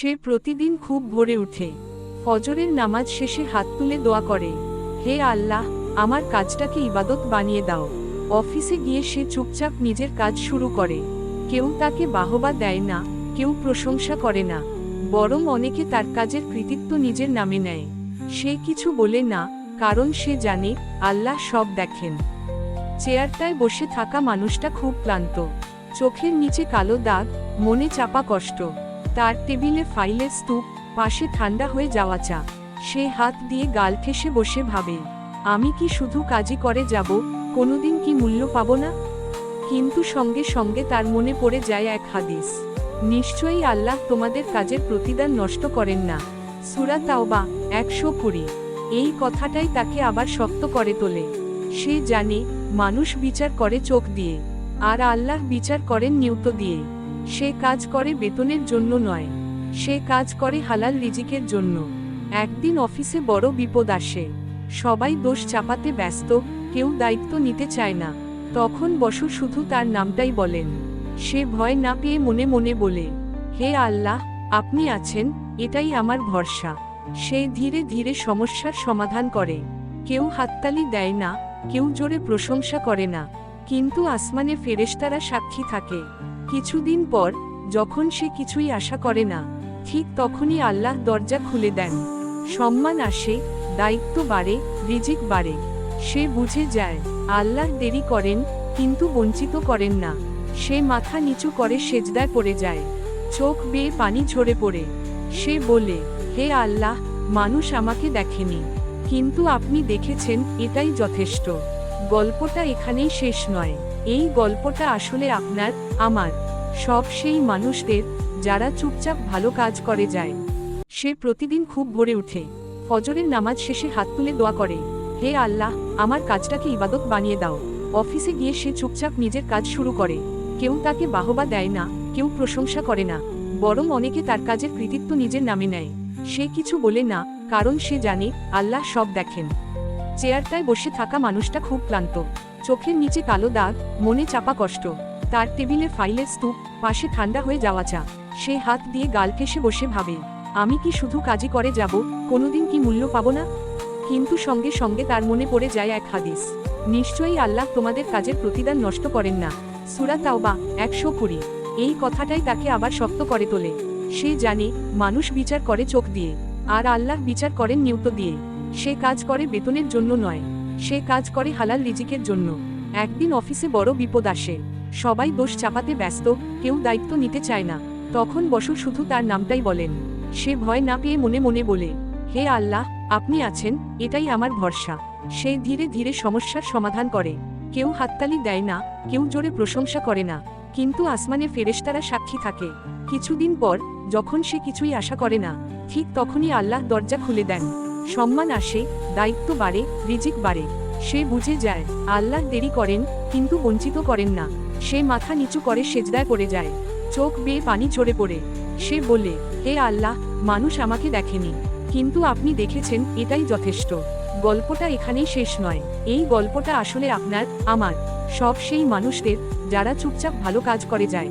সে প্রতিদিন খুব ভোরে উঠে। ফজরের নামাজ শেষে হাত তুলে দোয়া করে, হে আল্লাহ, আমার কাজটাকে ইবাদত বানিয়ে দাও। অফিসে গিয়ে সে চুপচাপ নিজের কাজ শুরু করে। কেউ তাকে বাহবা দেয় না, কেউ প্রশংসা করে না, বরং অনেকে তার কাজের কৃতিত্ব নিজের নামে নেয়। সে কিছু বলে না, কারণ সে জানে, আল্লাহ সব দেখেন। চেয়ারটায় বসে থাকা মানুষটা খুব ক্লান্ত। চোখের নিচে কালো দাগ, মনে চাপা কষ্ট। তার টেবিলে ফাইলের স্তূপ, পাশে ঠান্ডা হয়ে যাওয়া চা। সে হাত দিয়ে গাল ঠেসে বসে ভাবে, আমি কি শুধু কাজই করে যাব, কোনোদিন কি মূল্য পাবো না? কিন্তু সঙ্গে সঙ্গে তার মনে পড়ে যায় এক হাদিস, নিশ্চয়ই আল্লাহ তোমাদের কাজের প্রতিদান নষ্ট করেন না। সুরা তাওবা, একশো কুড়ি। এই কথাটাই তাকে আবার শক্ত করে তোলে। সে জানে, মানুষ বিচার করে চোখ দিয়ে, আর আল্লাহ বিচার করেন নিউত দিয়ে। সে কাজ করে বেতনের জন্য নয়। সে কাজ করে হালাল রিজিকের জন্য। একদিন অফিসে বড় বিপদ আসে। সবাই দোষ চাপাতে ব্যস্ত, কেউ দায়িত্ব নিতে চায় না। তখন বসু শুধু তার নামটাই বলেন। সে ভয় না পেয়ে মনে মনে বলে, হে আল্লাহ, আপনি আছেন, এটাই আমার ভরসা। সে ধীরে ধীরে সমস্যার সমাধান করে। কেউ হাততালি দেয় না, কেউ জোরে প্রশংসা করে না। কিন্তু আসমানে ফেরেশতারা সাক্ষী থাকে। কিছুদিন পর, যখন সে কিছুই আশা করে না, ঠিক তখনই আল্লাহ দরজা খুলে দেন। সম্মান আসে, দায়িত্ব বাড়ে, রিজিক বাড়ে। সে বুঝে যায়, আল্লাহ দেরি করেন, কিন্তু বঞ্চিত করেন না। সে মাথা নিচু করে সেজদায় পড়ে যায়। চোখ বেয়ে পানি ঝরে পড়ে। সে বলে, হে আল্লাহ, মানুষ আমাকে দেখেনি। কিন্তু আপনি দেখেছেন, এটাই যথেষ্ট। গল্পটা এখানেই শেষ নয়। এই গল্পটা আসলে আপনার, আমার, সব সেই মানুষদের, যারা চুপচাপ ভালো কাজ করে যায়। সে প্রতিদিন খুব ভরে উঠে, ফজরের নামাজ শেষে হাত তুলে দোয়া করে, হে আল্লাহ, আমার কাজটাকে ইবাদত বানিয়ে দাও। অফিসে গিয়ে সে চুপচাপ নিজের কাজ শুরু করে। কেউ তাকে বাহবা দেয় না, কেউ প্রশংসা করে না, বরং অনেকে তার কাজের কৃতিত্ব নিজের নামে নেয়। সে কিছু বলে না, কারণ সে জানে, আল্লাহ সব দেখেন। চেয়ারটায় বসে থাকা মানুষটা খুব ক্লান্ত। চোখের নিচে কালো দাগ, মনে চাপা কষ্ট। তার টেবিলে ফাইলের স্তূপ, পাশে ঠান্ডা হয়ে যাওয়া চা। সে হাত দিয়ে গাল ঠেসে বসে ভাবে, আমি কি শুধু কাজই করে যাব? কোনোদিন কি মূল্য পাব না? কিন্তু সঙ্গে সঙ্গে তার মনে পড়ে যায় এক হাদিস, নিশ্চয়ই আল্লাহ তোমাদের কাজের প্রতিদান নষ্ট করেন না। সুরা তাওবা, একশো কুড়ি। এই কথাটাই তাকে আবার শক্ত করে তোলে। সে জানে, মানুষ বিচার করে চোখ দিয়ে, আর আল্লাহ বিচার করেন নিউত দিয়ে। সে কাজ করে বেতনের জন্য নয়। সে কাজ করে হালাল রিজিকের জন্য। একদিন অফিসে বড় বিপদ আসে। সবাই দোষ চাপাতে ব্যস্ত, কেউ দায়িত্ব নিতে চায় না। তখন বসু শুধু তার নামটাই বলেন। সে ভয় না পেয়ে মনে মনে বলে, হে আল্লাহ, আপনি আছেন, এটাই আমার ভরসা। সে ধীরে ধীরে সমস্যার সমাধান করে। কেউ হাততালি দেয় না, কেউ জোরে প্রশংসা করে না। কিন্তু আসমানে ফেরেশতারা সাক্ষী থাকে। কিছুদিন পর, যখন সে কিছুই আশা করে না, ঠিক তখনই আল্লাহ দরজা খুলে দেন। সম্মান আসে, দায়িত্ব বাড়ে, রিজিক বাড়ে। সে বুঝে যায়, আল্লাহ দেরি করেন, কিন্তু বঞ্চিত করেন না। সে মাথা নিচু করে সেজদায় পড়ে যায়। চোখ বেয়ে পানি ঝরে পড়ে। সে বলে, হে আল্লাহ, মানুষ আমাকে দেখেনি। কিন্তু আপনি দেখেছেন, এটাই যথেষ্ট। গল্পটা এখানেই শেষ নয়। এই গল্পটা আসলে আপনার, আমার। সব সেই মানুষদের, যারা চুপচাপ ভালো কাজ করে যায়।